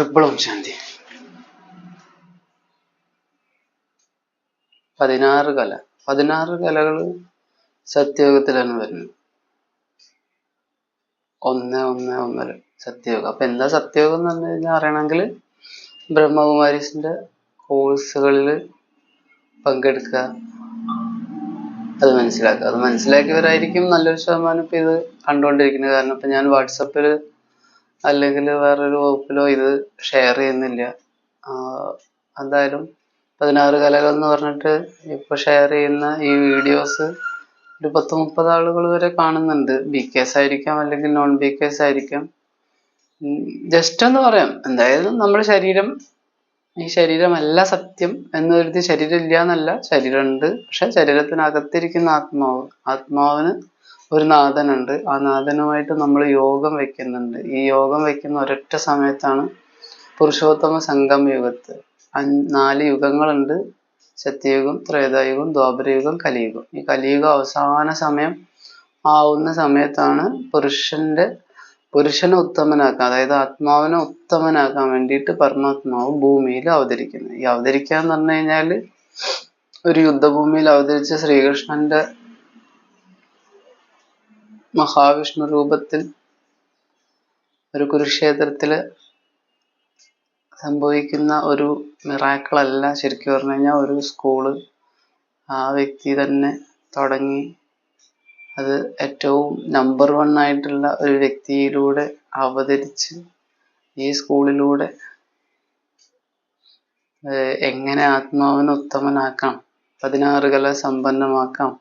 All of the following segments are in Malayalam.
ട്രിപ്പിൾ ഓം ശാന്തി. പതിനാറ് കല. പതിനാറ് കലകൾ സത്യയോഗത്തിലാണ് വരുന്നത്. ഒന്ന് ഒന്ന് ഒന്നര സത്യയോഗം അപ്പൊ എന്താ സത്യയോഗം എന്ന് പറഞ്ഞു കഴിഞ്ഞാൽ അറിയണമെങ്കിൽ ബ്രഹ്മകുമാരീസിന്റെ കോഴ്സുകളിൽ പങ്കെടുക്കുക. അത് മനസ്സിലാക്കുക. അത് മനസ്സിലാക്കിയവരായിരിക്കും നല്ലൊരു ശതമാനം ഇപ്പൊ ഇത് കണ്ടുകൊണ്ടിരിക്കുന്നത്. കാരണം ഇപ്പൊ ഞാൻ വാട്സപ്പിൽ അല്ലെങ്കിൽ വേറൊരു വകുപ്പിലോ ഇത് ഷെയർ ചെയ്യുന്നില്ല. എന്തായാലും പതിനാറ് കലകൾ എന്ന് പറഞ്ഞിട്ട് ഇപ്പൊ ഷെയർ ചെയ്യുന്ന ഈ വീഡിയോസ് ഒരു പത്ത് മുപ്പത് ആളുകൾ വരെ കാണുന്നുണ്ട്. ബി കേസ് ആയിരിക്കാം അല്ലെങ്കിൽ നോൺ ബി കേസ് ആയിരിക്കാം. ജസ്റ്റ് എന്ന് പറയാം. എന്തായാലും നമ്മുടെ ശരീരം ഈ ശരീരമല്ല സത്യം എന്ന് കരുതി ശരീരം ഇല്ല എന്നല്ല ശരീരമുണ്ട് പക്ഷെ ശരീരത്തിനകത്തിരിക്കുന്ന ആത്മാവ് ആത്മാവിന് ഒരു നാഥനുണ്ട്. ആ നാഥനുമായിട്ട് നമ്മൾ യോഗം വെക്കുന്നുണ്ട്. ഈ യോഗം വെക്കുന്ന ഒരൊറ്റ സമയത്താണ് പുരുഷോത്തമ സംഗമ യുഗത്ത്. നാല് യുഗങ്ങളുണ്ട്. സത്യയുഗം ത്രേതായുഗം ദ്വാപരയുഗം കലിയുഗം. ഈ കലിയുഗം അവസാന സമയം ആവുന്ന സമയത്താണ് പുരുഷന്റെ പുരുഷനെ ഉത്തമനാക്കാൻ അതായത് ആത്മാവിനെ ഉത്തമനാക്കാൻ വേണ്ടിയിട്ട് പരമാത്മാവ് ഭൂമിയിൽ അവതരിക്കുന്നത്. ഈ അവതരിക്കുക എന്ന് പറഞ്ഞു കഴിഞ്ഞാൽ ഒരു യുദ്ധഭൂമിയിൽ അവതരിച്ച ശ്രീകൃഷ്ണന്റെ മഹാവിഷ്ണു രൂപത്തിൽ ഒരു കുരുക്ഷേത്രത്തിൽ സംഭവിക്കുന്ന ഒരു മിറാക്കിൾ അല്ല ശരിക്കും പറഞ്ഞു കഴിഞ്ഞാൽ ഒരു സ്കൂൾ. ആ വ്യക്തി തന്നെ തുടങ്ങി. അത് ഏറ്റവും നമ്പർ വൺ ആയിട്ടുള്ള ഒരു വ്യക്തിയിലൂടെ അവതരിച്ച് ഈ സ്കൂളിലൂടെ എങ്ങനെ ആത്മാവിനെ ഉത്തമനാക്കാം പതിനാറ് കല സമ്പന്നമാക്കാം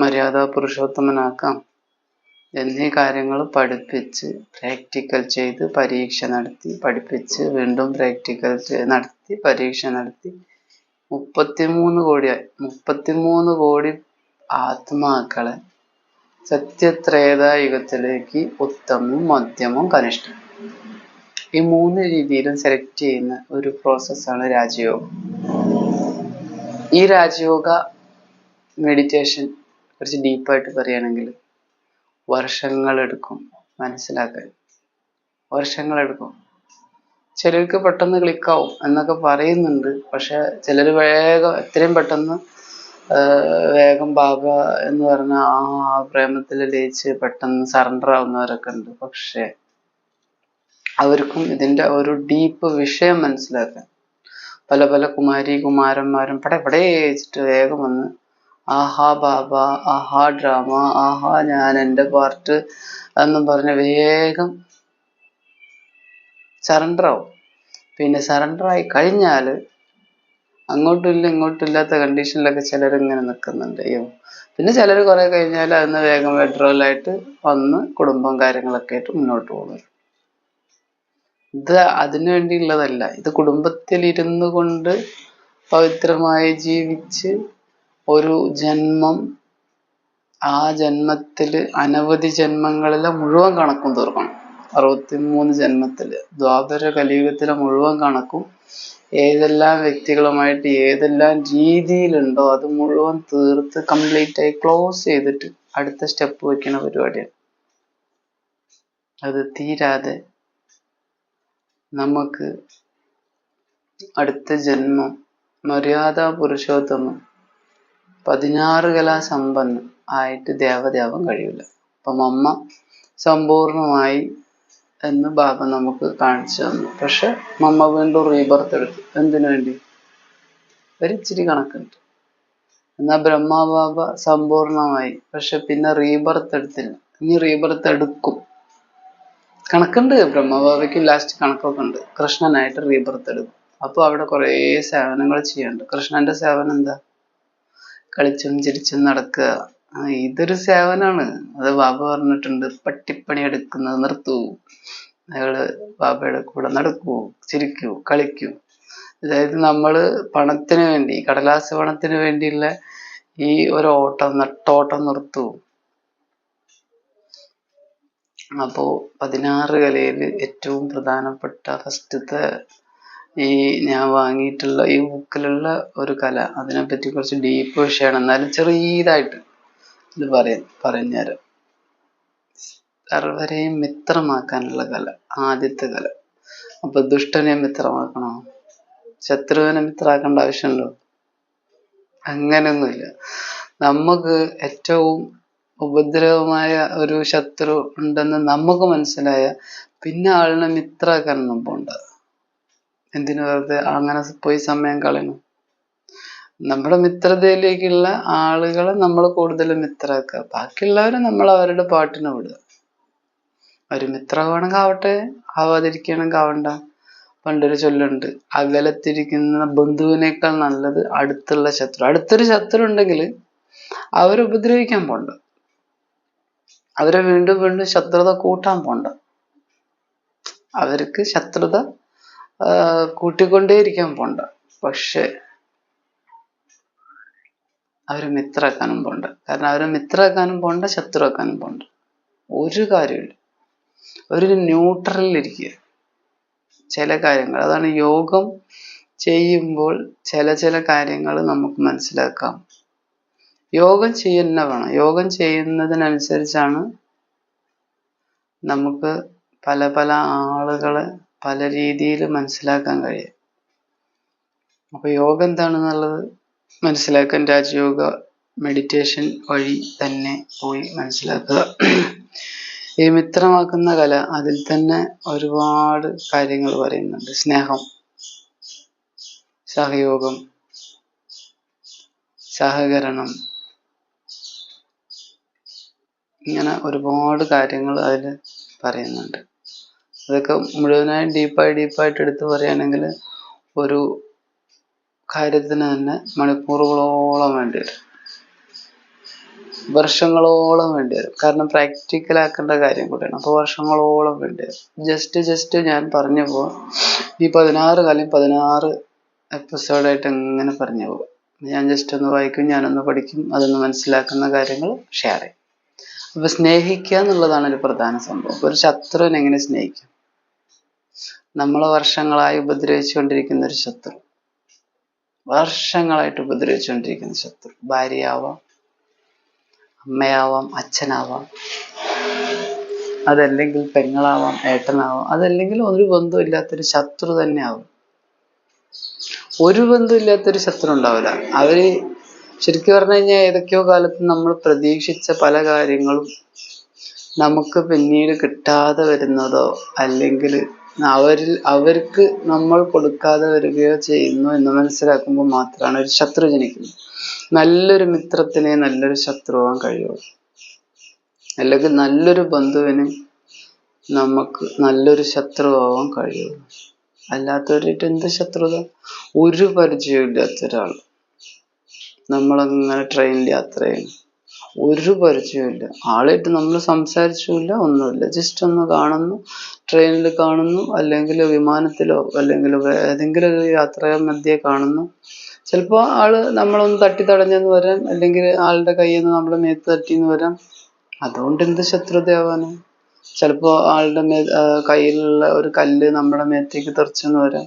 മര്യാദ പുരുഷോത്തമനാക്കാം എന്നീ കാര്യങ്ങൾ പഠിപ്പിച്ച് പ്രാക്ടിക്കൽ ചെയ്ത് പരീക്ഷ നടത്തി പഠിപ്പിച്ച് വീണ്ടും പ്രാക്ടിക്കൽ നടത്തി പരീക്ഷ നടത്തി. മുപ്പത്തിമൂന്ന് കോടിയായി. മുപ്പത്തിമൂന്ന് കോടി ആത്മാക്കളെ സത്യത്രേതായുഗത്തിലേക്ക് ഉത്തമവും മധ്യമവും കനിഷ്ഠം. ഈ മൂന്ന് രീതിയിലും സെലക്ട് ചെയ്യുന്ന ഒരു പ്രോസസ്സാണ് രാജയോഗം. ഈ രാജയോഗ മെഡിറ്റേഷൻ കുറച്ച് ഡീപ്പായിട്ട് പറയുകയാണെങ്കിൽ വർഷങ്ങളെടുക്കും മനസ്സിലാക്കാൻ. വർഷങ്ങളെടുക്കും. ചിലർക്ക് പെട്ടെന്ന് ക്ലിക്കാവും എന്നൊക്കെ പറയുന്നുണ്ട്. പക്ഷെ ചിലർ വേഗം എത്രയും പെട്ടെന്ന് വേഗം ബാബ എന്ന് പറഞ്ഞ ആ പ്രേമത്തിൽ ലയിച്ച് പെട്ടെന്ന് സറണ്ടർ ആവുന്നവരൊക്കെ ഉണ്ട്. പക്ഷെ അവർക്കും ഇതിന്റെ ഒരു ഡീപ്പ് വിഷയം മനസ്സിലാക്കാൻ. പല പല കുമാരി കുമാരന്മാരും പടെ പടേ വേഗം വന്ന് ആഹാ ബാബ ആഹാ ഡ്രാമ ആഹാ ഞാൻ എന്റെ പാർട്ട് എന്നും പറഞ്ഞ് വേഗം സറണ്ടർ ആവും. പിന്നെ സറണ്ടർ ആയി കഴിഞ്ഞാൽ അങ്ങോട്ടും ഇല്ല ഇങ്ങോട്ടും ഇല്ലാത്ത കണ്ടീഷനിലൊക്കെ ചിലർ ഇങ്ങനെ നിൽക്കുന്നുണ്ട്. അയ്യോ. പിന്നെ ചിലർ കുറെ കഴിഞ്ഞാൽ അതിന് വേഗം ആയിട്ട് വന്ന് കുടുംബം കാര്യങ്ങളൊക്കെ ആയിട്ട് മുന്നോട്ട് പോകുന്നു. ഇത് അതിനു വേണ്ടിയുള്ളതല്ല. ഇത് കുടുംബത്തിൽ ഇരുന്നു കൊണ്ട് പവിത്രമായി ജീവിച്ച് ഒരു ജന്മം ആ ജന്മത്തിൽ അനവധി ജന്മങ്ങളിലെ മുഴുവൻ കണക്കും തീർക്കണം. അറുപത്തിമൂന്ന് ജന്മത്തിൽ ദ്വാപര കലിയുഗത്തിലെ മുഴുവൻ കണക്കും ഏതെല്ലാം വ്യക്തികളുമായിട്ട് ഏതെല്ലാം രീതിയിലുണ്ടോ അത് മുഴുവൻ തീർത്ത് കംപ്ലീറ്റ് ആയി ക്ലോസ് ചെയ്തിട്ട് അടുത്ത സ്റ്റെപ്പ് വെക്കുന്ന പരിപാടിയാണ്. അത് തീരാതെ നമുക്ക് അടുത്ത ജന്മം മര്യാദ പുരുഷോത്തമം പതിനാറ് കലാ സമ്പന്നം ആയിട്ട് ദേവതയാവാൻ കഴിയില്ല അപ്പം അമ്മ സമ്പൂർണമായി എന്ന് ബാബ നമുക്ക് കാണിച്ചു തന്നു. പക്ഷെ മമ്മ വീണ്ടും റീബർത്ത് എടുത്തു. എന്തിനു വേണ്ടി? ഒരു ഇച്ചിരി കണക്കുണ്ട്. എന്നാ ബ്രഹ്മാ ബാബ സമ്പൂർണമായി. പക്ഷെ പിന്നെ റീബർത്ത് എടുത്തില്ല. ഇനി റീബർത്ത് എടുക്കും. കണക്കുണ്ട്. ബ്രഹ്മബാബയ്ക്ക് ലാസ്റ്റ് കണക്കൊക്കെ ഉണ്ട്. കൃഷ്ണനായിട്ട് റീബർത്ത് എടുക്കും. അപ്പോൾ അവിടെ കുറേ സേവനങ്ങൾ ചെയ്യാനുണ്ട് കൃഷ്ണന്റെ സേവനം എന്താ? കളിച്ചും ചിരിച്ചും നടക്കുക. ഇതൊരു സേവനാണ്. അത് ബാബ പറഞ്ഞിട്ടുണ്ട്. പട്ടിപ്പണി എടുക്കുന്നത് നിർത്തൂ. അയാൾ ബാബയുടെ കൂടെ നടക്കൂ ചിരിക്കൂ കളിക്കൂ. അതായത് നമ്മൾ പണത്തിന് വേണ്ടി കടലാസ് പണത്തിന് വേണ്ടിയുള്ള ഈ ഒരു ഓട്ടം നട്ടോട്ടം നിർത്തൂ. അപ്പോ പതിനാറ് കലയിൽ ഏറ്റവും പ്രധാനപ്പെട്ട ഫസ്റ്റത്തെ ഈ ഞാൻ വാങ്ങിയിട്ടുള്ള ഈ ബുക്കിലുള്ള ഒരു കല അതിനെപ്പറ്റി കുറച്ച് ഡീപ്പ് വിഷയമാണ്. എന്നാലും ചെറിയതായിട്ട് ഇത് പറയാം പറഞ്ഞുതരാം. സർവരെയും മിത്രമാക്കാനുള്ള കല ആദ്യത്തെ കല. അപ്പൊ ദുഷ്ടനെ മിത്രമാക്കണോ? ശത്രുവിനെ മിത്രമാക്കേണ്ട ആവശ്യമുണ്ടോ? അങ്ങനെയൊന്നുമില്ല. നമുക്ക് ഏറ്റവും ഉപദ്രവമായ ഒരു ശത്രു ഉണ്ടെന്ന് നമുക്ക് മനസ്സിലായ പിന്നെ ആളിനെ മിത്രമാക്കാനൊന്നും പോണ്ട. എന്തിനു വെറുതെ അങ്ങനെ പോയി സമയം കളയണം നമ്മുടെ മിത്രതയിലേക്കുള്ള ആളുകളെ നമ്മൾ കൂടുതൽ മിത്രമാക്കുക. ബാക്കിയുള്ളവരെ നമ്മൾ അവരുടെ പാട്ടിന് വിടുക. ഒരു മിത്രമാണെങ്കിൽ ആവട്ടെ ആവാതിരിക്കുകയാണെങ്കിൽ ആവണ്ട. പണ്ടൊരു ചൊല്ലുണ്ട് അകലത്തിരിക്കുന്ന ബന്ധുവിനേക്കാൾ നല്ലത് അടുത്തുള്ള ശത്രു അടുത്തൊരു ശത്രു ഉണ്ടെങ്കിൽ അവരെ ഉപദ്രവിക്കാൻ പോണ്ട. അവരെ വീണ്ടും വീണ്ടും ശത്രുത കൂട്ടാൻ പോണ്ട. അവർക്ക് ശത്രുത കൂട്ടിക്കൊണ്ടേയിരിക്കാൻ പോണ്ട. പക്ഷെ അവരെ മിത്രാക്കാനും പോണ്ട. കാരണം അവരെ മിത്രാക്കാനും പോണ്ട ശത്രുവാക്കാനും പോണ്ട. ഒരു കാര്യമില്ല ഒരു ന്യൂട്രലിൽ ഇരിക്കുക ചില കാര്യങ്ങൾ. അതാണ് യോഗം ചെയ്യുമ്പോൾ ചില ചില കാര്യങ്ങൾ നമുക്ക് മനസ്സിലാക്കാം. യോഗം ചെയ്യുന്ന വേണം. യോഗം ചെയ്യുന്നതിനനുസരിച്ചാണ് നമുക്ക് പല പല ആളുകളെ പല രീതിയിൽ മനസ്സിലാക്കാൻ കഴിയും. അപ്പൊ യോഗ എന്താണെന്നുള്ളത് മനസ്സിലാക്കാൻ രാജയോഗ മെഡിറ്റേഷൻ വഴി തന്നെ പോയി മനസ്സിലാക്കുക. ഈ മിത്രമാക്കുന്ന കല അതിൽ തന്നെ ഒരുപാട് കാര്യങ്ങൾ പറയുന്നുണ്ട്. സ്നേഹം സഹയോഗം സഹകരണം ഇങ്ങനെ ഒരുപാട് കാര്യങ്ങൾ അതിൽ പറയുന്നുണ്ട്. അതൊക്കെ മുഴുവനായും ഡീപ്പായി ഡീപ്പായിട്ട് എടുത്ത് പറയുകയാണെങ്കിൽ ഒരു കാര്യത്തിന് തന്നെ മണിക്കൂറുകളോളം വേണ്ടി വരും. വർഷങ്ങളോളം വേണ്ടി വരും. കാരണം പ്രാക്ടിക്കൽ ആക്കണ്ട കാര്യം കൂടിയാണ്. അപ്പോൾ വർഷങ്ങളോളം വേണ്ടി വരും. ജസ്റ്റ് ജസ്റ്റ് ഞാൻ പറഞ്ഞു പോവാം. ഈ പതിനാറ് കാലം പതിനാറ് എപ്പിസോഡായിട്ട് എങ്ങനെ പറഞ്ഞു പോകും ഞാൻ ജസ്റ്റ് ഒന്ന് വായിക്കും ഞാനൊന്ന് പഠിക്കും അതൊന്ന് മനസ്സിലാക്കുന്ന കാര്യങ്ങൾ ഷെയർ ചെയ്യും. അപ്പൊ സ്നേഹിക്കുക എന്നുള്ളതാണ് ഒരു പ്രധാന സംഭവം. ഒരു ശത്രുവിനെ എങ്ങനെ സ്നേഹിക്കും? നമ്മളെ വർഷങ്ങളായി ഉപദ്രവിച്ചുകൊണ്ടിരിക്കുന്ന ഒരു ശത്രു. വർഷങ്ങളായിട്ട് ഉപദ്രവിച്ചുകൊണ്ടിരിക്കുന്ന ശത്രു. ഭാര്യയാവാം അമ്മയാവാം അച്ഛനാവാം അതല്ലെങ്കിൽ പെങ്ങളാവാം ഏട്ടനാവാം അതല്ലെങ്കിൽ ഒരു ബന്ധമില്ലാത്തൊരു ശത്രു തന്നെ ആവും ഒരു ബന്ധമില്ലാത്തൊരു ശത്രു ഉണ്ടാവില്ല. അവർ ശരിക്കും പറഞ്ഞു കഴിഞ്ഞാൽ ഏതൊക്കെയോ കാലത്ത് നമ്മൾ പ്രതീക്ഷിച്ച പല കാര്യങ്ങളും നമുക്ക് പിന്നീട് കിട്ടാതെ വരുന്നതോ അല്ലെങ്കിൽ അവരിൽ അവർക്ക് നമ്മൾ കൊടുക്കാതെ വരികയോ ചെയ്യുന്നു എന്ന് മനസ്സിലാക്കുമ്പോൾ മാത്രമാണ് ഒരു ശത്രു ജനിക്കുന്നത്. നല്ലൊരു മിത്രത്തിനെ നല്ലൊരു ശത്രുവാൻ കഴിയുള്ളൂ. അല്ലെങ്കിൽ നല്ലൊരു ബന്ധുവിന് നമുക്ക് നല്ലൊരു ശത്രുവാൻ കഴിയുള്ളൂ. അല്ലാത്തവരായിട്ട് എന്ത് ശത്രുത? ഒരു പരിചയമില്ലാത്ത ഒരാൾ നമ്മളങ്ങനെ ട്രെയിനിൽ യാത്ര ചെയ്യണം ഒരു പരിചയമില്ല ആളായിട്ട് നമ്മൾ സംസാരിച്ചില്ല ഒന്നുമില്ല. ജസ്റ്റ് ഒന്ന് കാണുന്നു ട്രെയിനിൽ കാണുന്നു അല്ലെങ്കിൽ വിമാനത്തിലോ അല്ലെങ്കിൽ ഏതെങ്കിലും ഒരു യാത്ര മധ്യേ കാണുന്നു. ചിലപ്പോൾ ആൾ നമ്മളൊന്ന് തട്ടി തടഞ്ഞെന്ന് വരാം അല്ലെങ്കിൽ ആളുടെ കയ്യിൽ നിന്ന് നമ്മുടെ മേത്ത് തട്ടിന്ന് വരാം. അതുകൊണ്ട് എന്ത് ശത്രുതയാവാനും? ചിലപ്പോൾ ആളുടെ മേ കയ്യിലുള്ള ഒരു കല്ല് നമ്മുടെ മേത്തേക്ക് തെറിച്ചെന്ന് വരാം.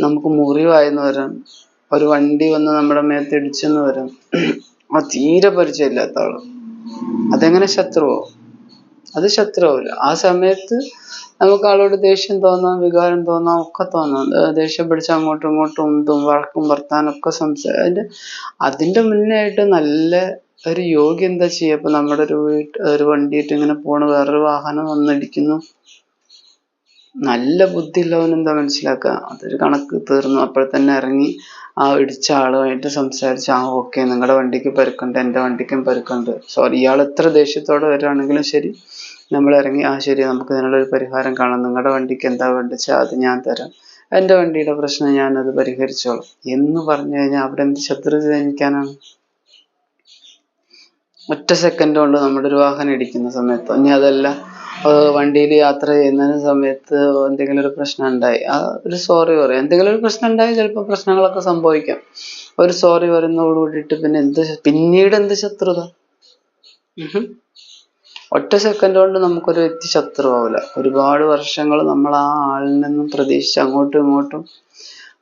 നമുക്ക് മുറിവായെന്ന് വരാം. ഒരു വണ്ടി വന്ന് നമ്മുടെ മേത്ത് ഇടിച്ചെന്ന് വരാം. ആ തീരെ പരിചയമില്ലാത്ത ആൾ അതെങ്ങനെ ശത്രുവോ? അത് ശത്രുവല്ല. ആ സമയത്ത് നമുക്ക് ആളോട് ദേഷ്യം തോന്നാം വികാരം തോന്നാം ഒക്കെ തോന്നാം. ദേഷ്യം പിടിച്ച അങ്ങോട്ടും ഇങ്ങോട്ടും ഉന്തും വഴക്കും വർത്താനൊക്കെ സംസാ അതിന്റെ അതിന്റെ മുന്നേ ആയിട്ട് നല്ല ഒരു യോഗി എന്താ ചെയ്യുക ഇപ്പൊ നമ്മുടെ ഒരു വീട്ട് ഒരു വണ്ടിയിട്ട് ഇങ്ങനെ പോണ വേറൊരു വാഹനം വന്നിടിക്കുന്നു. നല്ല ബുദ്ധിയുള്ളവൻ എന്താ മനസ്സിലാക്കുക അതൊരു കണക്ക് തീർന്നു. അപ്പോൾ തന്നെ ഇറങ്ങി ആ ഇടിച്ച ആളുമായിട്ട് സംസാരിച്ച് ആ ഓക്കെ നിങ്ങളുടെ വണ്ടിക്ക് പരുക്കുണ്ട് എന്റെ വണ്ടിക്കും പരുക്കുണ്ട്. സോറി ഇയാൾ എത്ര ദേഷ്യത്തോടെ വരികയാണെങ്കിലും ശരി. നമ്മൾ ഇറങ്ങി ആ ശരി നമുക്ക് ഇതിനുള്ളൊരു പരിഹാരം കാണാം. നിങ്ങളുടെ വണ്ടിക്ക് എന്താ വേണ്ടിച്ചാൽ അത് ഞാൻ തരാം. എന്റെ വണ്ടിയുടെ പ്രശ്നം ഞാനത് പരിഹരിച്ചോളാം. എന്ന് പറഞ്ഞു കഴിഞ്ഞാൽ അവിടെ എന്ത് ശത്രുത ജനിക്കാനാണ്? ഒറ്റ സെക്കൻഡ് കൊണ്ട് നമ്മുടെ ഒരു വാഹനം ഇടിക്കുന്ന സമയത്ത് ഇനി അതല്ല വണ്ടിയിൽ യാത്ര ചെയ്യുന്ന സമയത്ത് എന്തെങ്കിലും ഒരു പ്രശ്നം ഉണ്ടായി ആ ഒരു സോറി പറയും. എന്തെങ്കിലും ഒരു പ്രശ്നം ഉണ്ടായി ചിലപ്പോൾ പ്രശ്നങ്ങളൊക്കെ സംഭവിക്കാം. ഒരു സോറി പറയുന്നതോട് കൂടിയിട്ട് പിന്നെ എന്ത് പിന്നീട് എന്ത് ശത്രുത. ഒറ്റ സെക്കൻഡ് കൊണ്ട് നമുക്കൊരു വ്യക്തി ശത്രുവാവില്ല. ഒരുപാട് വർഷങ്ങൾ നമ്മൾ ആ ആളിൽ നിന്നും പ്രതീക്ഷിച്ച് അങ്ങോട്ടും ഇങ്ങോട്ടും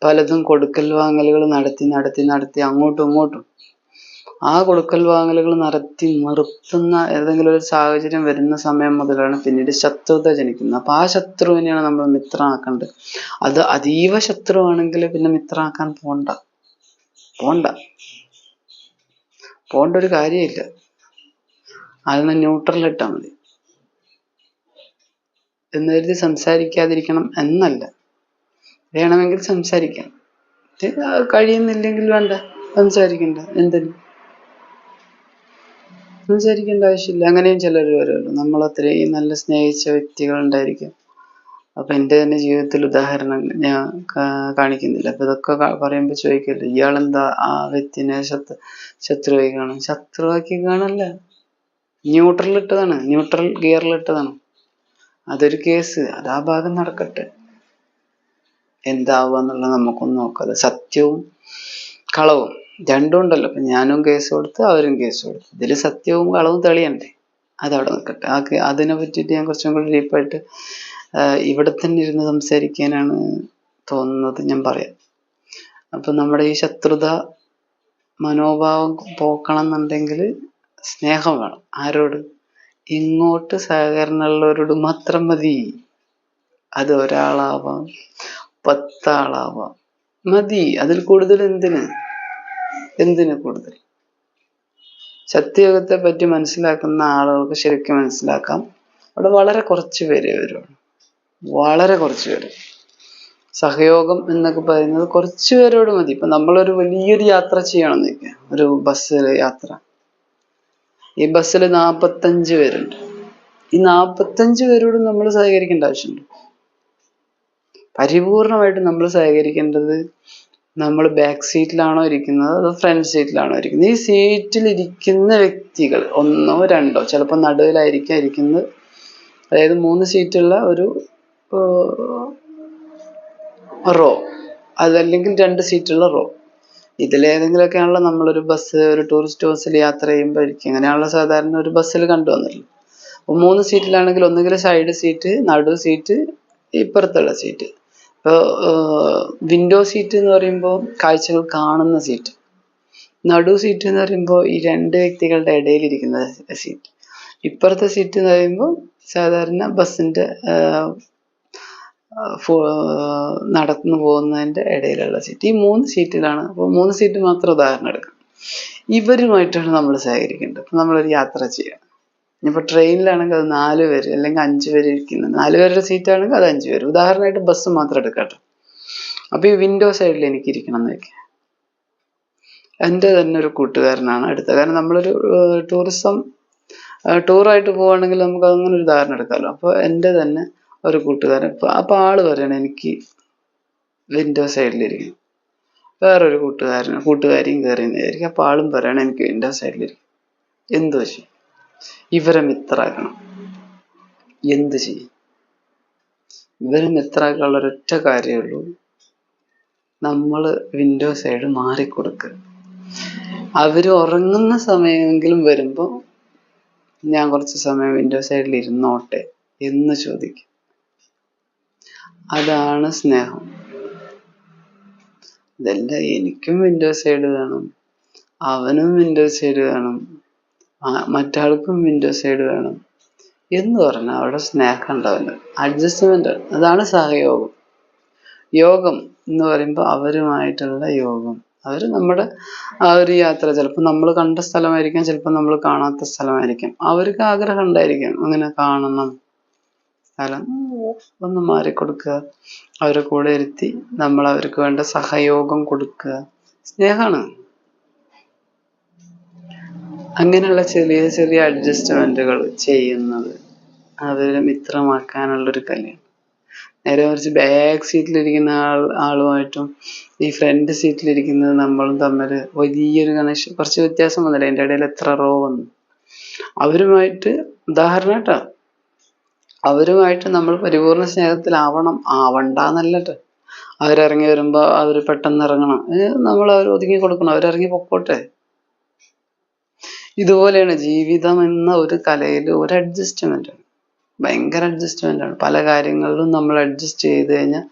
പലതും കൊടുക്കൽ വാങ്ങലുകൾ നടത്തി നടത്തി നടത്തി അങ്ങോട്ടും ഇങ്ങോട്ടും ആ കൊടുക്കൽ വാങ്ങലുകൾ നടത്തി നിർത്തുന്ന ഏതെങ്കിലും ഒരു സാഹചര്യം വരുന്ന സമയം മുതലാണ് പിന്നീട് ശത്രുത ജനിക്കുന്നത്. അപ്പൊ ആ ശത്രുവിനെയാണ് നമ്മൾ മിത്രമാക്കേണ്ടത് അത് അതീവ ശത്രുവാണെങ്കിൽ പിന്നെ മിത്രമാക്കാൻ പോണ്ട. പോണ്ട. പോണ്ട ഒരു കാര്യമില്ല. അതിനെ ന്യൂട്രൽ ഇട്ടാൽ മതി. എന്ന് കരുതി സംസാരിക്കാതിരിക്കണം എന്നല്ല. വേണമെങ്കിൽ സംസാരിക്കാം. കഴിയുന്നില്ലെങ്കിൽ വേണ്ട. സംസാരിക്കണ്ട. എന്തിന് സംസാരിക്കേണ്ട ആവശ്യമില്ല. അങ്ങനെയും ചിലർ വരുമല്ലോ നമ്മൾ അത്രയും നല്ല സ്നേഹിച്ച വ്യക്തികളുണ്ടായിരിക്കും അപ്പൊ എന്റെ തന്നെ ജീവിതത്തിൽ ഉദാഹരണം ഞാൻ കാണിക്കുന്നില്ല. അപ്പൊ ഇതൊക്കെ പറയുമ്പോൾ ചോദിക്കരുത്. ഇയാളെന്താ ആ വ്യക്തിനെ ശത്രു ശത്രുവായി കാണും ശത്രുവാക്കി കാണല്ല ന്യൂട്രലിൽ ഇട്ടതാണ് ന്യൂട്രൽ ഗിയറിൽ ഇട്ടതാണ് അതൊരു കേസ്. അത് ആ ഭാഗം നടക്കട്ടെ. എന്താവുക എന്നുള്ളത് നമുക്കൊന്നും നോക്കാതെ സത്യവും കളവും. രണ്ടും ഉണ്ടല്ലോ അപ്പൊ ഞാനും കേസ് കൊടുത്ത് അവരും കേസ് കൊടുത്തു. ഇതിൽ സത്യവും കളവും തെളിയണ്ടേ? അതവിടെ നിൽക്കട്ടെ. ആ അതിനെ പറ്റിയിട്ട് ഞാൻ കുറച്ചും കൂടി ഡീപ്പായിട്ട് ഇവിടെ തന്നെ ഇരുന്ന് സംസാരിക്കാനാണ് തോന്നുന്നത് ഞാൻ പറയാം. അപ്പൊ നമ്മുടെ ഈ ശത്രുത മനോഭാവം പോക്കണം എന്നുണ്ടെങ്കിൽ സ്നേഹം വേണം. ആരോട്? ഇങ്ങോട്ട് സഹകരണമുള്ളവരോട് മാത്രം മതി. അത് ഒരാളാവാം പത്താളാവാം. മതി. അതിൽ കൂടുതൽ എന്തിന്? എന്തിന് കൂടുതൽ? സത്യയുഗത്തെ പറ്റി മനസ്സിലാക്കുന്ന ആളുകൾക്ക് ശരിക്കും മനസ്സിലാക്കാം. അവിടെ വളരെ കുറച്ച് പേരെ വരുള്ളൂ വളരെ കുറച്ച് പേര്. സഹയോഗം എന്നൊക്കെ പറയുന്നത് കുറച്ച് പേരോട് മതി. ഇപ്പൊ നമ്മളൊരു വലിയൊരു യാത്ര ചെയ്യണം നിൽക്കുക ഒരു ബസ്സിൽ യാത്ര. ഈ ബസ്സിൽ നാപ്പത്തഞ്ച് പേരുണ്ട്. ഈ നാപ്പത്തഞ്ച് പേരോട് നമ്മൾ സഹകരിക്കേണ്ട ആവശ്യമുണ്ട്. പരിപൂർണമായിട്ട് നമ്മൾ സഹകരിക്കേണ്ടത് നമ്മൾ ബാക്ക് സീറ്റിലാണോ ഇരിക്കുന്നത് അതോ ഫ്രണ്ട് സീറ്റിലാണോ ഇരിക്കുന്നത്? ഈ സീറ്റിൽ ഇരിക്കുന്ന വ്യക്തികൾ ഒന്നോ രണ്ടോ ചിലപ്പോൾ നടുവിലായിരിക്കാം ഇരിക്കുന്നത്. അതായത് മൂന്ന് സീറ്റുള്ള ഒരു റോ. അതല്ലെങ്കിൽ രണ്ട് സീറ്റുള്ള റോ. ഇതിലേതെങ്കിലുമൊക്കെ ആണല്ലോ നമ്മളൊരു ബസ് ഒരു ടൂറിസ്റ്റ് ബസ്സിൽ യാത്ര ചെയ്യുമ്പോൾ ഇരിക്കും അങ്ങനെയാണല്ലോ സാധാരണ ഒരു ബസ്സിൽ കണ്ടുവന്നല്ലോ അപ്പോൾ മൂന്ന് സീറ്റിലാണെങ്കിൽ ഒന്നുകിൽ സൈഡ് സീറ്റ് നടു സീറ്റ് ഇപ്പുറത്തുള്ള സീറ്റ് ഇപ്പോൾ വിൻഡോ സീറ്റ് എന്ന് പറയുമ്പോൾ കാഴ്ചകൾ കാണുന്ന സീറ്റ് നടു സീറ്റ് എന്ന് പറയുമ്പോൾ ഈ രണ്ട് വ്യക്തികളുടെ ഇടയിൽ ഇരിക്കുന്ന സീറ്റ് ഇപ്പുറത്തെ സീറ്റ് എന്ന് പറയുമ്പോൾ സാധാരണ ബസ്സിന്റെ നടന്നു പോകുന്നതിന്റെ ഇടയിലുള്ള സീറ്റ് ഈ മൂന്ന് സീറ്റിലാണ് അപ്പോൾ മൂന്ന് സീറ്റ് മാത്രം ഉദാഹരണം എടുക്കാം. ഇവരുമായിട്ടാണ് നമ്മൾ സഹകരിക്കേണ്ടത്. നമ്മൾ നമ്മളൊരു യാത്ര ചെയ്യണം ഇനിയിപ്പോൾ ട്രെയിനിലാണെങ്കിൽ അത് നാല് പേര് അല്ലെങ്കിൽ അഞ്ച് പേര് ഇരിക്കുന്നത് നാല് പേരുടെ സീറ്റ് ആണെങ്കിൽ അത് അഞ്ച് പേര്. ഉദാഹരണമായിട്ട് ബസ് മാത്രം എടുക്കട്ടെ. അപ്പൊ ഈ വിൻഡോ സൈഡിൽ എനിക്ക് ഇരിക്കണം എന്നൊക്കെ. എന്റെ തന്നെ ഒരു കൂട്ടുകാരനാണ് അടുത്ത. കാരണം നമ്മളൊരു ടൂറിസം ടൂറായിട്ട് പോവുകയാണെങ്കിൽ നമുക്ക് അങ്ങനെ ഒരു ധാരണ എടുക്കാമല്ലോ അപ്പോൾ എന്റെ തന്നെ ഒരു കൂട്ടുകാരൻ. ഇപ്പൊ അപ്പൊ ആൾ പറയണം എനിക്ക് വിൻഡോ സൈഡിലിരിക്കും വേറൊരു കൂട്ടുകാരൻ കൂട്ടുകാരിയും കേറി വിചാരിക്കും. അപ്പൊ ആളും പറയണം എനിക്ക് വിൻഡോ സൈഡിലിരിക്കും എന്തോ ചെയ്യും ഇവരെ മിത്രാക്കണം. എന്ത് ചെയ്യും? ഇവരെ മിത്രാക്കാനുള്ള ഒരൊറ്റ കാര്യമുള്ളൂ നമ്മൾ വിൻഡോ സൈഡ് മാറിക്കൊടുക്കുക അവർ ഉറങ്ങുന്ന സമയമെങ്കിലും വരുമ്പോൾ ഞാൻ കുറച്ച് സമയം വിൻഡോ സൈഡിൽ ഇരുന്നോട്ടെ എന്ന് ചോദിക്കും. അതാണ് സ്നേഹം. ഇതല്ല എനിക്കും വിൻഡോ സൈഡ് വേണം. അവനും വിൻഡോ സൈഡ് വേണം. മറ്റാൾക്കും വിൻഡോ സൈഡ് വേണം. എന്ന് പറഞ്ഞാൽ അവിടെ സ്നേഹം ഉണ്ടാവില്ല അഡ്ജസ്റ്റ്മെന്റ് അതാണ് സഹയോഗം. യോഗം എന്ന് പറയുമ്പോൾ അവരുമായിട്ടുള്ള യോഗം. അവർ നമ്മുടെ ആ ഒരു യാത്ര ചിലപ്പോൾ നമ്മൾ കണ്ട സ്ഥലമായിരിക്കാം ചിലപ്പോൾ നമ്മൾ കാണാത്ത സ്ഥലമായിരിക്കാം. അവർക്ക് ആഗ്രഹം ഉണ്ടായിരിക്കാം അങ്ങനെ കാണണം. സ്ഥലം ഒന്ന് മാറിക്കൊടുക്കുക. അവരെ കൂടെ ഇരുത്തി നമ്മൾ അവർക്ക് വേണ്ട സഹയോഗം കൊടുക്കുക. സ്നേഹമാണ് അങ്ങനെയുള്ള ചെറിയ ചെറിയ അഡ്ജസ്റ്റ്മെന്റുകൾ ചെയ്യുന്നത് അവരെ മിത്രമാക്കാനുള്ളൊരു കലയാണ്. നേരെ മറിച്ച് ബാക്ക് സീറ്റിലിരിക്കുന്ന ആൾ ആളുമായിട്ടും ഈ ഫ്രണ്ട് സീറ്റിലിരിക്കുന്നത് നമ്മളും തമ്മിൽ വലിയൊരു കണക്ഷൻ കുറച്ച് വ്യത്യാസം വന്നില്ല? അതിന്റെ ഇടയിൽ എത്ര റോ വന്നു? അവരുമായിട്ട് ഉദാഹരണം കേട്ടോ അവരുമായിട്ട് നമ്മൾ പരിപൂർണ സ്നേഹത്തിലാവണം. ആവണ്ടെന്നല്ല കേട്ടോ അവരിറങ്ങി വരുമ്പോൾ അവർ പെട്ടെന്ന് ഇറങ്ങണം നമ്മൾ അവർ ഒതുങ്ങി കൊടുക്കണം. അവരിറങ്ങി പൊക്കോട്ടെ. ഇതുപോലെയാണ് ജീവിതം എന്ന ഒരു കലയിൽ ഒരു അഡ്ജസ്റ്റ്മെന്റ് ആണ് ഭയങ്കര അഡ്ജസ്റ്റ്മെന്റ് ആണ്. പല കാര്യങ്ങളിലും നമ്മൾ അഡ്ജസ്റ്റ് ചെയ്ത് കഴിഞ്ഞാൽ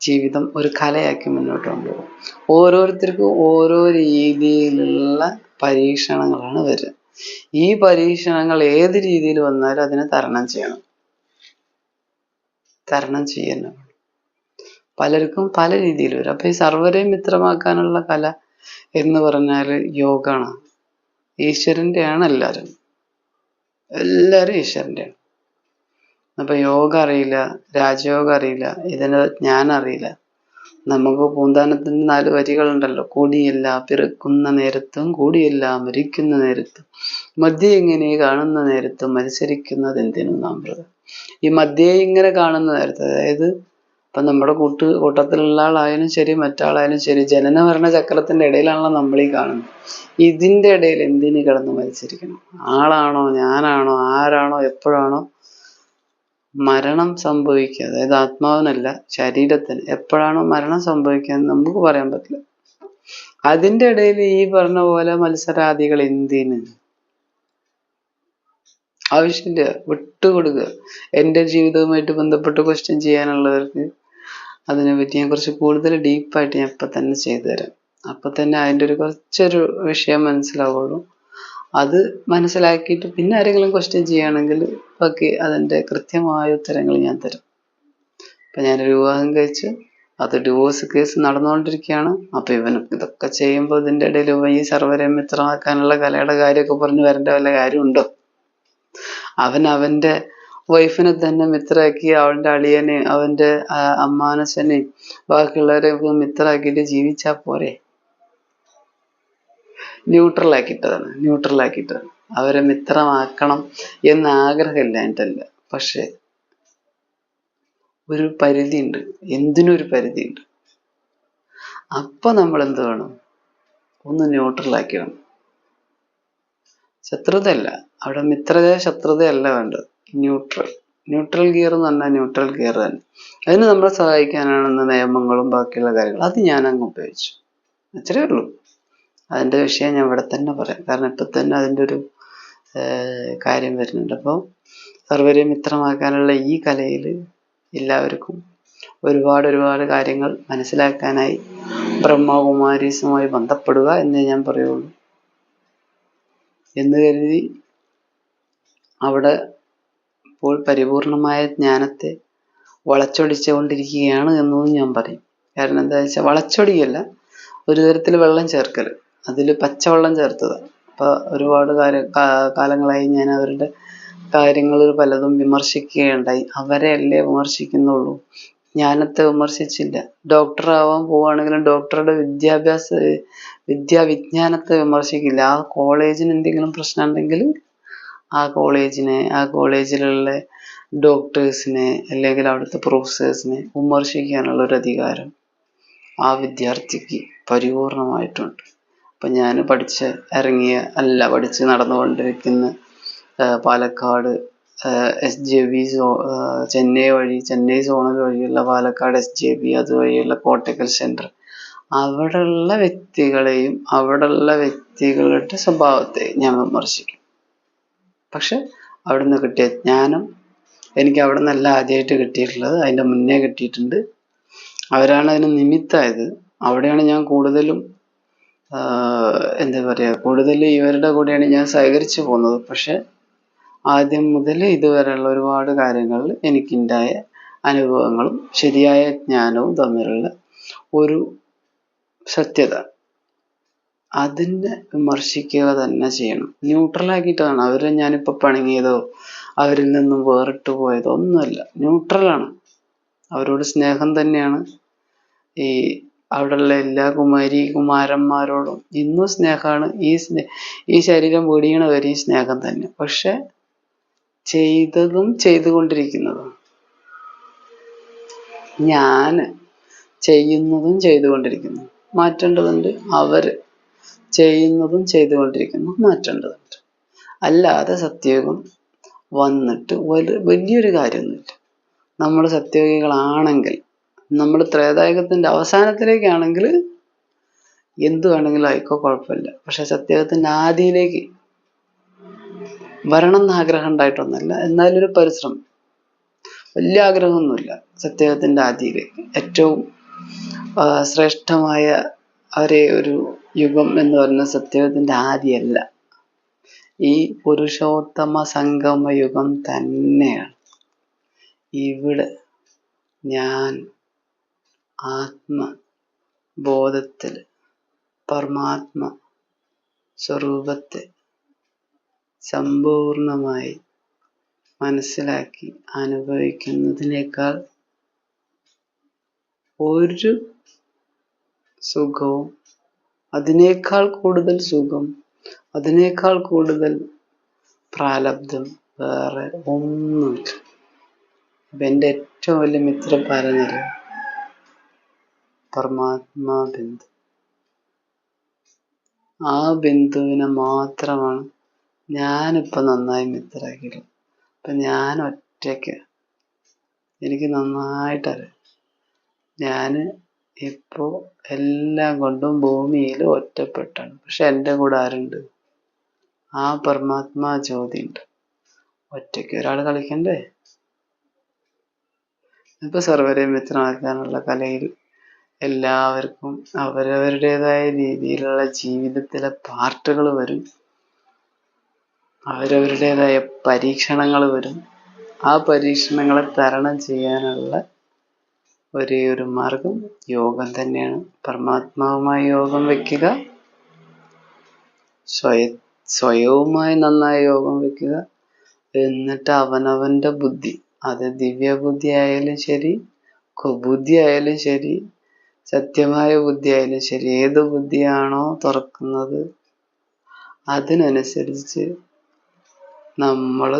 ജീവിതം ഒരു കലയാക്കി മുന്നോട്ട് കൊണ്ടുപോകും. ഓരോരുത്തർക്കും ഓരോ രീതിയിലുള്ള പരീക്ഷണങ്ങളാണ് വരുന്നത് ഈ പരീക്ഷണങ്ങൾ ഏത് രീതിയിൽ വന്നാലും അതിനെ തരണം ചെയ്യണം. തരണം ചെയ്യണം. പലർക്കും പല രീതിയിൽ വരും. അപ്പൊ ഈ സർവരെയും മിത്രമാക്കാനുള്ള കല എന്ന് പറഞ്ഞാൽ യോഗാണ് ഈശ്വരന്റെയാണ് എല്ലാവരും. എല്ലാവരും ഈശ്വരന്റെയാണ് അപ്പൊ യോഗ അറിയില്ല രാജയോഗം അറിയില്ല ഇതിന് ജ്ഞാനം അറിയില്ല. നമുക്ക് പൂന്താനത്തിന്റെ നാല് വരികളുണ്ടല്ലോ. കൂടിയില്ല പിറക്കുന്ന നേരത്തും കൂടിയില്ല മരിക്കുന്ന നേരത്തും. മദ്യം ഇങ്ങനെ കാണുന്ന നേരത്തും മത്സരിക്കുന്നത് എന്തിനും നാം ഈ മദ്യയെ ഇങ്ങനെ കാണുന്ന നേരത്ത് അതായത് ഇപ്പൊ നമ്മുടെ കൂട്ട് കൂട്ടത്തിലുള്ള ആളായാലും ശരി മറ്റാളായാലും ശരി ജനന മരണ ചക്രത്തിന്റെ ഇടയിലാണല്ലോ നമ്മൾ ഈ കാണുന്നത്. ഇതിന്റെ ഇടയിൽ എന്തിനു കിടന്ന് മരിച്ചിരിക്കണം? ആളാണോ ഞാനാണോ ആരാണോ എപ്പോഴാണോ മരണം സംഭവിക്കുക. അതായത് ആത്മാവിനല്ല ശരീരത്തിന് എപ്പോഴാണോ മരണം സംഭവിക്കുക നമുക്ക് പറയാൻ പറ്റില്ല. അതിന്റെ ഇടയിൽ ഈ പറഞ്ഞ പോലെ മത്സരാദികൾ എന്തിന്? ആവശ്യമില്ല വിട്ടുകൊടുക്കുക. എന്റെ ജീവിതവുമായിട്ട് ബന്ധപ്പെട്ട് ക്വസ്റ്റ്യൻ ചെയ്യാനുള്ളവർക്ക് അതിനെപ്പറ്റി ഞാൻ കുറച്ച് കൂടുതൽ ഡീപ്പായിട്ട് ഞാൻ ഇപ്പം തന്നെ ചെയ്തു തരാം. അപ്പം തന്നെ അതിന്റെ ഒരു കുറച്ചൊരു വിഷയം മനസ്സിലാവുള്ളൂ. അത് മനസ്സിലാക്കിയിട്ട് പിന്നെ ആരെങ്കിലും ക്വസ്റ്റ്യൻ ചെയ്യുകയാണെങ്കിൽ ബാക്കി അതിന്റെ കൃത്യമായ ഉത്തരങ്ങൾ ഞാൻ തരും. ഞാൻ ഞാനൊരു വിവാഹം കഴിച്ച് അത് ഡിവോഴ്സ് കേസ് നടന്നുകൊണ്ടിരിക്കുകയാണ്. അപ്പം ഇവനും ഇതൊക്കെ ചെയ്യുമ്പോൾ ഇതിന്റെ ഇടയിൽ ഇവൻ ഈ സർവരെ മിത്രമാക്കാനുള്ള കലയുടെ കാര്യമൊക്കെ പറഞ്ഞ് വരേണ്ട വല്ല കാര്യമുണ്ടോ? അവൻ അവന്റെ വൈഫിനെ തന്നെ മിത്രാക്കി അവന്റെ അളിയനെ അവന്റെ അമ്മാനസനെ ബാക്കിയുള്ളവരെ മിത്രാക്കിയിട്ട് ജീവിച്ചാൽ പോരെ. ന്യൂട്രൽ ആക്കിയിട്ടതാണ് അവരെ മിത്രമാക്കണം എന്ന ആഗ്രഹമില്ല അല്ല പക്ഷെ ഒരു പരിധിയുണ്ട് എന്തിനൊരു പരിധിയുണ്ട്? അപ്പൊ നമ്മൾ എന്ത് വേണം? ഒന്ന് ന്യൂട്രൽ ആക്കിയാണ്. ശത്രുതയല്ല അവിടെ മിത്രത ശത്രുതയല്ല വേണ്ടത്. ന്യൂട്രൽ. ന്യൂട്രൽ ഗിയർ എന്ന് പറഞ്ഞാൽ ന്യൂട്രൽ ഗിയർ തന്നെ. അതിന് നമ്മളെ സഹായിക്കാനാണെന്ന നിയമങ്ങളും ബാക്കിയുള്ള കാര്യങ്ങൾ അത് ഞാൻ അങ്ങ് ഉപയോഗിച്ചു. അത്രേ ഉള്ളൂ. അതിന്റെ വിഷയം ഞാൻ ഇവിടെ തന്നെ പറയാം. കാരണം ഇപ്പം തന്നെ അതിന്റെ ഒരു കാര്യം വരുന്നുണ്ട്. അപ്പോൾ സർവരെയും മിത്രമാക്കാനുള്ള ഈ കലയിൽ എല്ലാവർക്കും ഒരുപാട് ഒരുപാട് കാര്യങ്ങൾ മനസ്സിലാക്കാനായി ബ്രഹ്മകുമാരീസുമായി ബന്ധപ്പെടുക എന്നേ ഞാൻ പറയുള്ളൂ. എന്ന് കരുതി അവിടെ ഇപ്പോൾ പരിപൂർണമായ ജ്ഞാനത്തെ വളച്ചൊടിച്ചുകൊണ്ടിരിക്കുകയാണ് എന്നതും ഞാൻ പറയും. കാരണം എന്താ വെച്ചാൽ വളച്ചൊടിയല്ല ഒരു തരത്തിൽ വെള്ളം ചേർക്കൽ അതിൽ പച്ചവെള്ളം ചേർത്തത്. അപ്പോൾ ഒരുപാട് കാര്യ കാലങ്ങളായി ഞാൻ അവരുടെ കാര്യങ്ങൾ പലതും വിമർശിക്കുകയുണ്ടായി. അവരെ അല്ലേ വിമർശിക്കുന്നുള്ളൂ? ജ്ഞാനത്തെ വിമർശിച്ചില്ല. ഡോക്ടർ ആവാൻ പോവുകയാണെങ്കിലും ഡോക്ടറുടെ വിദ്യാഭ്യാസ വിദ്യാവിജ്ഞാനത്തെ വിമർശിക്കില്ല. ആ കോളേജിന് എന്തെങ്കിലും പ്രശ്നം ഉണ്ടെങ്കിൽ ആ കോളേജിനെ ആ കോളേജിലുള്ള ഡോക്ടേഴ്സിനെ അല്ലെങ്കിൽ അവിടുത്തെ പ്രൊഫസേഴ്സിനെ വിമർശിക്കാനുള്ള ഒരു അധികാരം ആ വിദ്യാർത്ഥിക്ക് പരിപൂർണമായിട്ടുണ്ട്. അപ്പം ഞാൻ പഠിച്ച് ഇറങ്ങിയ അല്ല പഠിച്ച് നടന്നുകൊണ്ടിരിക്കുന്ന Palakkad S J B so Chennai വഴി ചെന്നൈ സോണൽ വഴിയുള്ള പാലക്കാട് എസ് ജെ ബി അതുവഴിയുള്ള കോട്ടക്കൽ സെന്റർ അവിടെയുള്ള വ്യക്തികളെയും അവിടെയുള്ള വ്യക്തികളുടെ സ്വഭാവത്തെ ഞാൻ വിമർശിക്കും. പക്ഷെ അവിടുന്ന് കിട്ടിയ ജ്ഞാനം എനിക്ക് അവിടെ നിന്നല്ല ആദ്യമായിട്ട് കിട്ടിയിട്ടുള്ളത് അതിന്റെ മുന്നേ കിട്ടിയിട്ടുണ്ട്. അവരാണ് അതിന് നിമിത്തമായത്. അവിടെയാണ് ഞാൻ കൂടുതലും എന്താ പറയുക കൂടുതൽ ഇവരുടെ കൂടെയാണ് ഞാൻ സഹകരിച്ചു പോകുന്നത്. പക്ഷെ ആദ്യം മുതൽ ഇതുവരെയുള്ള ഒരുപാട് കാര്യങ്ങളിൽ എനിക്കുണ്ടായ അനുഭവങ്ങളും ശരിയായ ജ്ഞാനവും തമ്മിലുള്ള ഒരു സത്യത അതിനെ വിമർശിക്കുക തന്നെ ചെയ്യണം. ന്യൂട്രലാക്കിയിട്ടാണ് അവരെ ഞാനിപ്പോൾ പണങ്ങിയതോ അവരിൽ നിന്നും വേറിട്ട് പോയതോ ഒന്നുമല്ല. ന്യൂട്രലാണ് അവരോട് സ്നേഹം തന്നെയാണ്. ഈ അവിടെയുള്ള എല്ലാ കുമാരി കുമാരന്മാരോടും ഇന്നും സ്നേഹമാണ്. ഈ സ്നേ ഈ ശരീരം വെടിയണ വരെ ഈ സ്നേഹം തന്നെ. പക്ഷെ ചെയ്തതും ചെയ്തുകൊണ്ടിരിക്കുന്നതും. ഞാൻ ചെയ്യുന്നതും ചെയ്തുകൊണ്ടിരിക്കുന്നു. മാറ്റേണ്ടതുണ്ട്. അവർ ചെയ്യുന്നതും ചെയ്തുകൊണ്ടിരിക്കുന്നു മാറ്റേണ്ടതുണ്ട്. അല്ലാതെ സത്യയുഗം വന്നിട്ട് വലിയൊരു കാര്യമൊന്നുമില്ല. നമ്മൾ സത്യയോഗികളാണെങ്കിൽ നമ്മൾ ത്രേതായുഗത്തിന്റെ അവസാനത്തിലേക്കാണെങ്കിൽ എന്ത് വേണമെങ്കിലും ആയിക്കോ കുഴപ്പമില്ല. പക്ഷെ സത്യയോഗത്തിന്റെ ആദിയിലേക്ക് വരണം എന്ന് ആഗ്രഹം ഉണ്ടായിട്ടൊന്നുമില്ല. എന്നാലൊരു പരിശ്രമം. വലിയ ആഗ്രഹമൊന്നുമില്ല സത്യയോഗത്തിന്റെ ആദിയിലേക്ക് ഏറ്റവും ശ്രേഷ്ഠമായ അവരെ ഒരു യുഗം എന്ന് പറയുന്ന സത്യത്തിന്റെ ആദിയല്ല. ഈ പുരുഷോത്തമ സംഗമ യുഗം തന്നെയാണ്. ഇവിടെ ഞാൻ ആത്മ ബോധത്തിൽ പരമാത്മ സ്വരൂപത്തെ സമ്പൂർണമായി മനസ്സിലാക്കി അനുഭവിക്കുന്നതിനേക്കാൾ ഒരു സുഖവും അതിനേക്കാൾ കൂടുതൽ സുഖം അതിനേക്കാൾ കൂടുതൽ പ്രാലബ്ധം വേറെ ഒന്നുമില്ല. അപ്പൊ എന്റെ ഏറ്റവും വലിയ മിത്രം പറഞ്ഞത് പരമാത്മാ ബിന്ദു. ആ ബിന്ദുവിനെ മാത്രമാണ് ഞാനിപ്പോ നന്നായി മിത്രാക്കിയത് അപ്പൊ ഞാൻ ഒറ്റയ്ക്ക്. എനിക്ക് നന്നായിട്ടറിയാം. ഞാൻ ഇപ്പോ എല്ലാം കൊണ്ടും ഭൂമിയിൽ ഒറ്റപ്പെട്ടാണ്. പക്ഷെ എന്റെ കൂടെ ആരുണ്ട്? ആ പരമാത്മാ ജ്യോതി ഉണ്ട് ഒറ്റയ്ക്ക് ഒരാൾ കളിക്കണ്ടേ? ഇപ്പൊ സർവരെയും മിത്രമാക്കാനുള്ള കലയിൽ എല്ലാവർക്കും അവരവരുടേതായ രീതിയിലുള്ള ജീവിതത്തിലെ പാർട്ടുകൾ വരും. അവരവരുടേതായ പരീക്ഷണങ്ങൾ വരും. ആ പരീക്ഷണങ്ങളെ തരണം ചെയ്യാനുള്ള ഒരേ ഒരു മാർഗം. യോഗം തന്നെയാണ്. പരമാത്മാവുമായി യോഗം വെക്കുക. സ്വയ സ്വയവുമായി നന്നായി യോഗം വെക്കുക. എന്നിട്ട് അവനവന്റെ ബുദ്ധി. അത് ദിവ്യബുദ്ധി ആയാലും ശരി കുബുദ്ധി ആയാലും ശരി സത്യമായ ബുദ്ധി ആയാലും ശരി ഏത് ബുദ്ധിയാണോ തുറക്കുന്നത് അതിനനുസരിച്ച് നമ്മൾ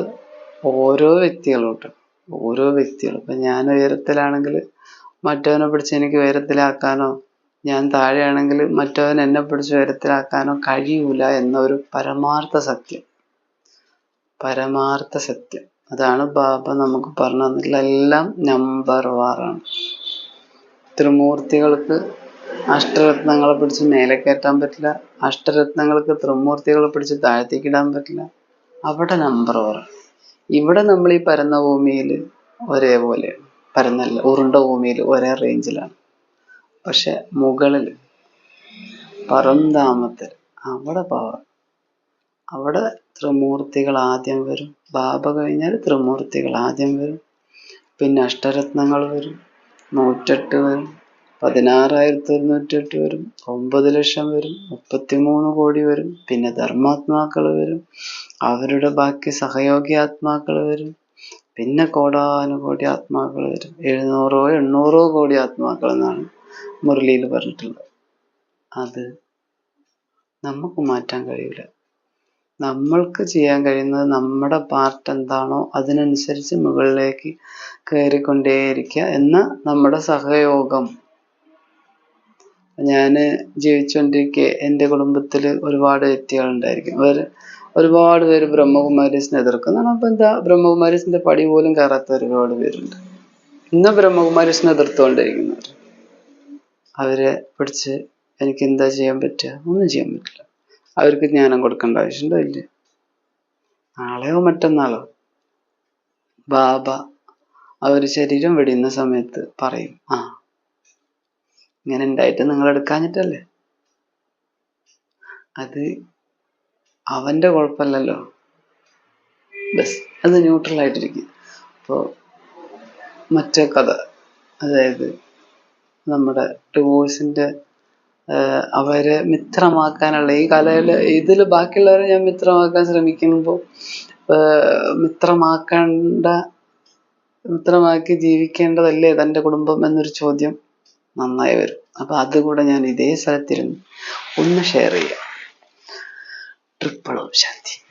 ഓരോ വ്യക്തികളോട്ട് ഓരോ വ്യക്തികളും. ഇപ്പം ഞാൻ ഉയരത്തിലാണെങ്കിൽ മറ്റവനെ പിടിച്ച് എനിക്ക് ഉയരത്തിലാക്കാനോ ഞാൻ താഴെയാണെങ്കിൽ മറ്റവൻ എന്നെ പിടിച്ച് ഉയരത്തിലാക്കാനോ കഴിയൂല എന്നൊരു പരമാർത്ഥ സത്യം. പരമാർത്ഥ സത്യം. അതാണ് ബാബ നമുക്ക് പറഞ്ഞു തന്നിട്ടുള്ള എല്ലാം നമ്പർ വാറാണ് ത്രിമൂർത്തികൾക്ക് അഷ്ടരത്നങ്ങളെ പിടിച്ച് മേലെ കയറ്റാൻ പറ്റില്ല. അഷ്ടരത്നങ്ങൾക്ക് ത്രിമൂർത്തികളെ പിടിച്ച് താഴ്ത്തിക്കിടാൻ പറ്റില്ല. അവിടെ നമ്പർ വാറ ഇവിടെ നമ്മൾ ഈ പരന്ന ഭൂമിയിൽ ഒരേപോലെ പരന്നല്ല. ഉരുണ്ട ഭൂമിയിൽ ഒരേ റേഞ്ചിലാണ് പക്ഷെ മുകളിൽ പരന്താമത്തിൽ അവിടെ പവർ അവിടെ ത്രിമൂർത്തികൾ ആദ്യം വരും. ബാബ കഴിഞ്ഞാൽ ത്രിമൂർത്തികൾ ആദ്യം വരും. പിന്നെ അഷ്ടരത്നങ്ങൾ വരും. നൂറ്റെട്ട് വരും. പതിനാറായിരത്തി ഒരുന്നൂറ്റെട്ട് വരും. ഒമ്പത് ലക്ഷം വരും. മുപ്പത്തിമൂന്ന് കോടി വരും. പിന്നെ ധർമാത്മാക്കൾ വരും. അവരുടെ ബാക്കി സഹയോഗി ആത്മാക്കൾ വരും. പിന്നെ കോടാനുകോടി ആത്മാക്കൾ വരും. എഴുന്നൂറോ എണ്ണൂറോ കോടി ആത്മാക്കൾ എന്നാണ് മുരളിയിൽ പറഞ്ഞിട്ടുള്ളത്. അത് നമുക്ക് മാറ്റാൻ കഴിയില്ല. നമ്മൾക്ക് ചെയ്യാൻ കഴിയുന്നത് നമ്മുടെ പാർട്ട് എന്താണോ അതിനനുസരിച്ച് മുകളിലേക്ക് കയറിക്കൊണ്ടേയിരിക്കുക എന്ന നമ്മുടെ സഹയോഗം. ഞാൻ ജീവിച്ചുകൊണ്ടിരിക്കെ എന്റെ കുടുംബത്തിൽ ഒരുപാട് വ്യക്തികളുണ്ടായിരിക്കും അവർ ഒരുപാട് പേര് ബ്രഹ്മകുമാരീസിനെ എതിർക്കുന്നതാണ് അപ്പം എന്താ ബ്രഹ്മകുമാരീസിന്റെ പടി പോലും കയറാത്ത ഒരുപാട് പേരുണ്ട്. ഇന്ന് ബ്രഹ്മകുമാരീസിനെ എതിർത്തുകൊണ്ടിരിക്കുന്നവർ അവരെ പിടിച്ച് എനിക്ക് എന്താ ചെയ്യാൻ പറ്റുക? ഒന്നും ചെയ്യാൻ പറ്റില്ല. അവർക്ക് ജ്ഞാനം കൊടുക്കേണ്ട ആവശ്യമുണ്ടോ? ഇല്ല. നാളെയോ മറ്റന്നാളോ? ബാബ അവർ ശരീരം വെടിയുന്ന സമയത്ത് പറയും ആ ഇങ്ങനെ ഉണ്ടായിട്ട് നിങ്ങൾ എടുക്കാഞ്ഞിട്ടല്ലേ അത് അവന്റെ കുഴപ്പമല്ലല്ലോ. ബസ് അത് ന്യൂട്രൽ ആയിട്ടിരിക്കും. അപ്പോൾ മറ്റേ കഥ അതായത് നമ്മുടെ ഡിവോഴ്സിന്റെ അവരെ മിത്രമാക്കാനുള്ള ഈ കലയിൽ ഇതിൽ ബാക്കിയുള്ളവരെ ഞാൻ മിത്രമാക്കാൻ ശ്രമിക്കുമ്പോൾ മിത്രമാക്കേണ്ട മിത്രമാക്കി ജീവിക്കേണ്ടതല്ലേ തന്റെ കുടുംബം എന്നൊരു ചോദ്യം നന്നായി വരും. അപ്പൊ അതുകൂടെ ഞാൻ ഇതേ സ്ഥലത്തിരുന്ന് ഒന്ന് ഷെയർ ചെയ്യാം. ट्रिपल ऑप्शन थी